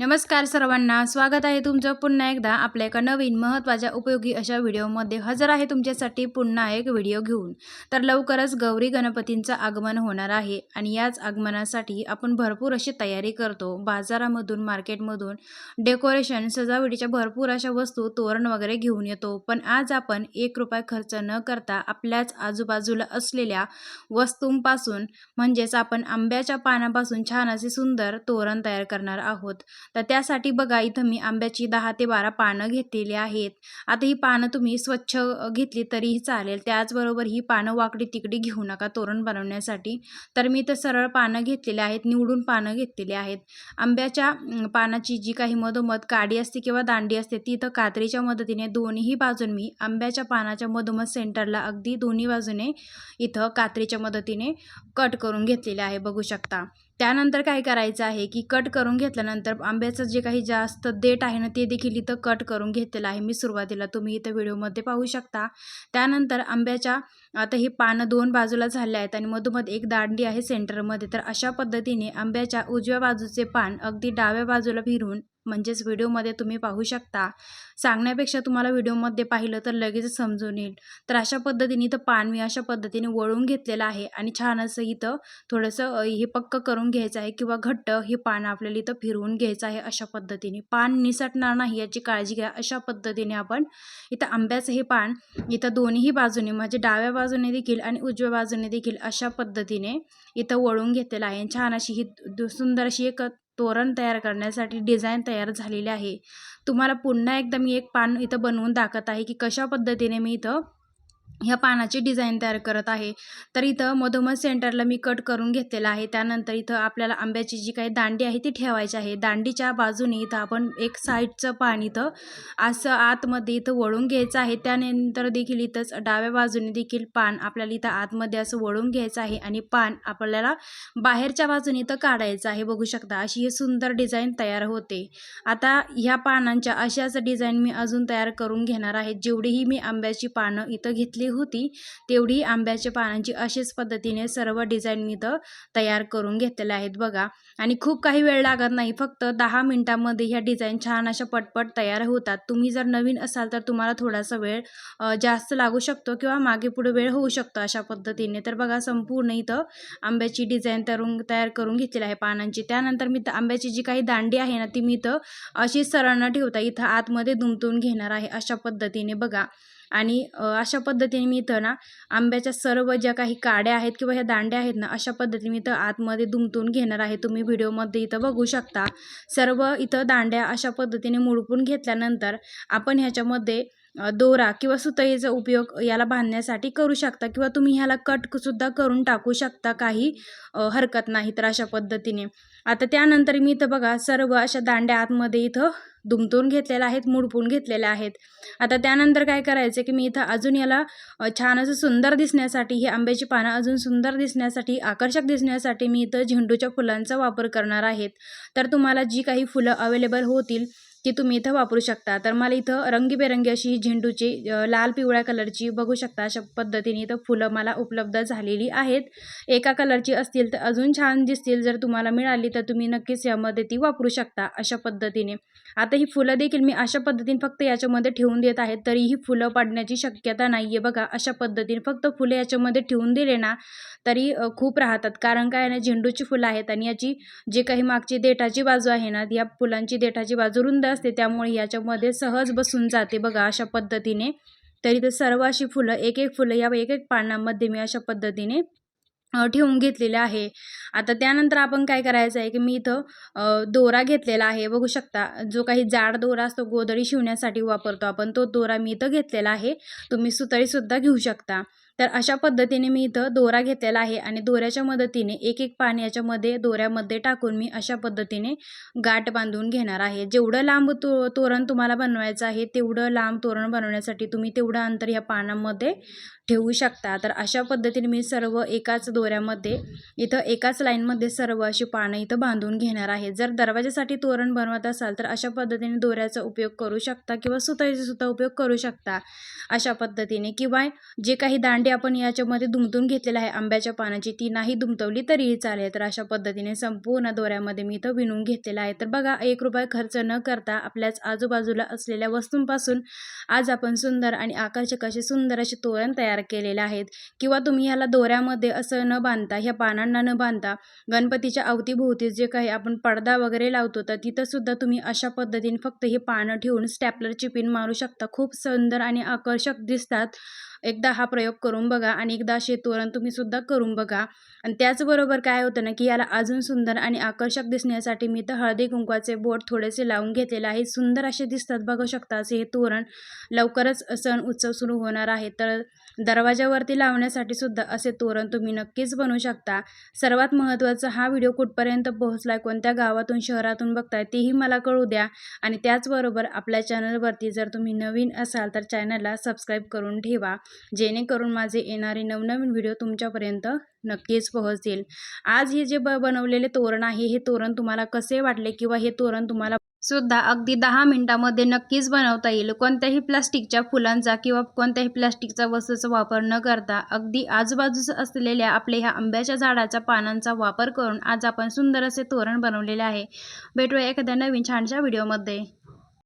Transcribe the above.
नमस्कार सर्वांना स्वागत आहे तुमचं पुन्हा एकदा आपल्या एका नवीन महत्त्वाच्या उपयोगी अशा व्हिडिओमध्ये. हजर आहे तुमच्यासाठी पुन्हा एक व्हिडिओ घेऊन. तर लवकरच गौरी गणपतींचं आगमन होणार आहे आणि याच आगमनासाठी आपण भरपूर अशी तयारी करतो. बाजारामधून मार्केटमधून डेकोरेशन सजावटीच्या भरपूर अशा वस्तू तोरण वगैरे घेऊन येतो. पण आज आपण एक रुपया खर्च न करता आपल्याच आजूबाजूला असलेल्या वस्तूंपासून म्हणजेच आपण आंब्याच्या पानापासून छान असे सुंदर तोरण तयार करणार आहोत. तर त्यासाठी बघा इथं मी आंब्याची दहा ते बारा पानं घेतलेली आहेत. आता ही पानं तुम्ही स्वच्छ घेतली तरीही चालेल. त्याचबरोबर ही पानं वाकडी तिकडी घेऊ नका तोरण बनवण्यासाठी. तर मी इथं सरळ पानं घेतलेली आहेत निवडून पानं घेतलेली आहेत. आंब्याच्या पानाची जी काही मधोमध काडी असते किंवा दांडी असते ती इथं कात्रीच्या मदतीने दोन्ही बाजून मी आंब्याच्या पानाच्या मधोमध सेंटरला अगदी दोन्ही बाजूने इथं कात्रीच्या मदतीने कट करून घेतलेले आहे बघू शकता. त्यानंतर काय करायचं आहे की कट करून घेतल्यानंतर आंब्याचं जे काही जास्त देठ आहे ना ते देखील इथं कट करून घेतलेलं आहे मी सुरुवातीला. तुम्ही इथं व्हिडिओमध्ये पाहू शकता. त्यानंतर आंब्याच्या आता ही पानं दोन बाजूला झाले आहेत आणि मधोमध एक दांडी आहे सेंटरमध्ये तर अशा पद्धतीने आंब्याच्या उजव्या बाजूचे पान अगदी डाव्या बाजूला फिरून म्हणजेच व्हिडिओमध्ये तुम्ही पाहू शकता. सांगण्यापेक्षा तुम्हाला व्हिडिओमध्ये पाहिलं तर लगेच समजून येईल. तर अशा पद्धतीने इथं पान मी अशा पद्धतीने वळून घेतलेलं आहे आणि छान असं इथं थोडंसं हे पक्क करून घ्यायचं आहे किंवा घट्ट हे पान आपल्याला इथं फिरवून घ्यायचं आहे अशा पद्धतीने. पान निसटणार नाही याची काळजी घ्या. अशा पद्धतीने आपण इथं आंब्याचं हे पान इथं दोन्ही बाजूने म्हणजे डाव्या बाजूने देखील आणि उजव्या बाजूने देखील अशा पद्धतीने इथं वळून घेतलेलं आहे. छान अशी ही दु- सुंदर अशी एक तोरण तयार करण्यासाठी डिझाईन तयार झालेली आहे. तुम्हाला पुन्हा एकदा मी एक पान इथं बनवून दाखवत आहे की कशा पद्धतीने मी इथं ह्या पानाची डिझाईन तयार करत आहे. तर इथं मधोमध सेंटरला मी कट करून घेतलेलं आहे. त्यानंतर इथं आपल्याला आंब्याची जी काही दांडी आहे ती ठेवायची आहे. दांडीच्या बाजूने इथं आपण एक साईडचं पान इथं असं आतमध्ये इथं वळून घ्यायचं आहे. त्यानंतर देखील इथंच डाव्या बाजूने देखील पान आपल्याला इथं आतमध्ये असं वळून घ्यायचं आहे आणि पान आपल्याला बाहेरच्या बाजूने इथं काढायचं आहे. बघू शकता अशी ही सुंदर डिझाईन तयार होते. आता ह्या पानांच्या अशाच डिझाईन मी अजून तयार करून घेणार आहे. जेवढीही मी आंब्याची पानं इथं घेतली होती तेवढी आंब्याच्या पानांची अशीच पद्धतीने सर्व डिझाईन मी इथं तयार करून घेतलेल्या आहेत बघा. आणि खूप काही वेळ लागत नाही फक्त दहा मिनटामध्ये ह्या डिझाईन छान अशा पटपट तयार होतात. तुम्ही जर नवीन असाल तर तुम्हाला थोडासा वेळ जास्त लागू शकतो किंवा मागे पुढे वेळ होऊ शकतो अशा पद्धतीने. तर बघा संपूर्ण इथं आंब्याची डिझाईन तरून तयार करून घेतलेली आहे पानांची. त्यानंतर मी आंब्याची जी काही दांडी आहे ना ती मी इथं अशी सरळ न ठेवता इथं आतमध्ये दुमतून घेणार आहे अशा पद्धतीने बघा. आणि अशा पद्धतीने मी इथं ना आंब्याच्या सर्व ज्या काही काड्या आहेत किंवा ह्या दांड्या आहेत ना अशा पद्धतीने मी इथं आतमध्ये दुमतून घेणार आहे. तुम्ही व्हिडिओमध्ये इथं बघू शकता. सर्व इथं दांड्या अशा पद्धतीने मुडपून घेतल्यानंतर आपण ह्याच्यामध्ये दोरा किंवा सुतईचा उपयोग याला बांधण्यासाठी करू शकता किंवा तुम्ही ह्याला कटसुद्धा करून टाकू शकता काही हरकत नाही तर अशा पद्धतीने. आता त्यानंतर मी इथं बघा सर्व अशा दांड्या आतमध्ये इथं दुमतून घेतलेल्या आहेत मुडपून घेतलेल्या आहेत. आता त्यानंतर काय करायचं की मी इथं अजून याला छान असं सुंदर दिसण्यासाठी ही आंब्याची पानं अजून सुंदर दिसण्यासाठी आकर्षक दिसण्यासाठी मी इथं झेंडूच्या फुलांचा वापर करणार आहेत. तर तुम्हाला जी काही फुलं अवेलेबल होतील ती तुम्ही इथं वापरू शकता. तर मला इथं रंगीबेरंगी अशी ही झेंडूची लाल पिवळ्या कलरची बघू शकता अशा पद्धतीने इथं फुलं मला उपलब्ध झालेली आहेत. एका कलरची असतील तर अजून छान दिसतील. जर तुम्हाला मिळाली तर तुम्ही नक्कीच यामध्ये ती वापरू शकता अशा पद्धतीने. आता ही फुलं देखील मी अशा पद्धतीने फक्त याच्यामध्ये ठेवून देत आहेत तरीही फुलं पाडण्याची शक्यता नाही आहे बघा. अशा पद्धतीने फक्त फुलं याच्यामध्ये ठेवून दिले ना तरी खूप राहतात. कारण काय आहे ना झेंडूची फुलं आहेत आणि याची जे काही मागची देठाची बाजू आहे ना या फुलांची देठाची बाजू रुंद असते त्यामुळे याच्यामध्ये सहज बसून जाते बघा अशा पद्धतीने. तरी तर सर्व अशी फुलं एक एक फुलं या एक एक पानांमध्ये मी अशा पद्धतीने ठेवून घेतलेले आहे. आता त्यानंतर आपण काय करायचं आहे की मी इथं दोरा घेतलेला आहे. बघू शकता जो काही जाड दोरा असतो गोधडी शिवण्यासाठी वापरतो आपण तो दोरा मी इथं घेतलेला आहे. तुम्ही सुतळीसुद्धा घेऊ शकता. तर अशा पद्धतीने मी इथं दोरा घेतलेला आहे आणि दोऱ्याच्या मदतीने एक एक पान याच्यामध्ये दोऱ्यामध्ये टाकून मी अशा पद्धतीने गाठ बांधून घेणार आहे. जेवढं लांब तो तोरण तुम्हाला बनवायचं आहे तेवढं लांब तोरण बनवण्यासाठी तुम्ही तेवढं अंतर ह्या पानांमध्ये ठेवू शकता. तर अशा पद्धतीने मी सर्व एकाच दोऱ्यामध्ये इथं एकाच लाईनमध्ये सर्व अशी पानं इथं बांधून घेणार आहे. जर दरवाजासाठी तोरण बनवत असाल तर अशा पद्धतीने दोऱ्याचा उपयोग करू शकता किंवा सुताचा सुद्धा उपयोग करू शकता अशा पद्धतीने. किंवा जे काही दांडे आपण याच्यामध्ये दुमतून घेतलेलं आहे. आंब्याच्या पानाची ती नाही दुमतवली तरीही चालेल. तर अशा पद्धतीने संपूर्ण दोऱ्यामध्ये मी इथं विणून घेतलेला आहे. तर बघा एक रुपये खर्च न करता आपल्याच आजूबाजूला असलेल्या वस्तूंपासून आज आपण सुंदर आणि आकर्षक असे सुंदर असे तोरण तयार केलेले आहेत किंवा तुम्ही ह्याला दोऱ्यामध्ये असं न बांधता ह्या पानांना न बांधता गणपतीच्या अवतीभोवती जे काही आपण पडदा वगैरे लावतो तर तिथं सुद्धा तुम्ही अशा पद्धतीने फक्त हे पानं ठेवून स्टॅपलरची पिन मारू शकता. खूप सुंदर आणि आकर्षक दिसतात. एकदा हा प्रयोग करून बघा आणि एकदा असे तोरण तुम्ही सुद्धा करून बघा. आणि त्याचबरोबर काय होतं ना की याला अजून सुंदर आणि आकर्षक दिसण्यासाठी मी तर हळदी कुंकवाचे बोट थोडेसे लावून घेतलेले आहे. सुंदर असे दिसतात बघू शकता असे हे तोरण. लवकरच सण उत्सव सुरू होणार आहे. तर दरवाजावरती लावण्यासाठी सुद्धा असे तोरण तुम्ही नक्कीच बनवू शकता. सर्वात महत्त्वाचा हा व्हिडिओ कुठपर्यंत पोहोचला आहे कोणत्या गावातून शहरातून बघताय तेही मला कळू द्या. आणि त्याचबरोबर आपल्या चॅनलवरती जर तुम्ही नवीन असाल तर चॅनलला सबस्क्राईब करून ठेवा. जेणेकरून माझे येणारे नवनवीन व्हिडिओ तुमच्यापर्यंत नक्कीच पोहोचतील. आज हे जे ब बनवलेले तोरण आहे हे तोरण तुम्हाला कसे वाटले किंवा हे तोरण तुम्हाला सुद्धा अगदी दहा मिनिटामध्ये नक्कीच बनवता येईल. कोणत्याही प्लास्टिकच्या फुलांचा किंवा कोणत्याही प्लास्टिकचा वस्तूचा वापर न करता अगदी आजूबाजूस असलेल्या आपल्या ह्या आंब्याच्या झाडाच्या पानांचा वापर करून आज आपण सुंदर असे तोरण बनवलेले आहे. भेटूया एखाद्या नवीन छानशा व्हिडिओमध्ये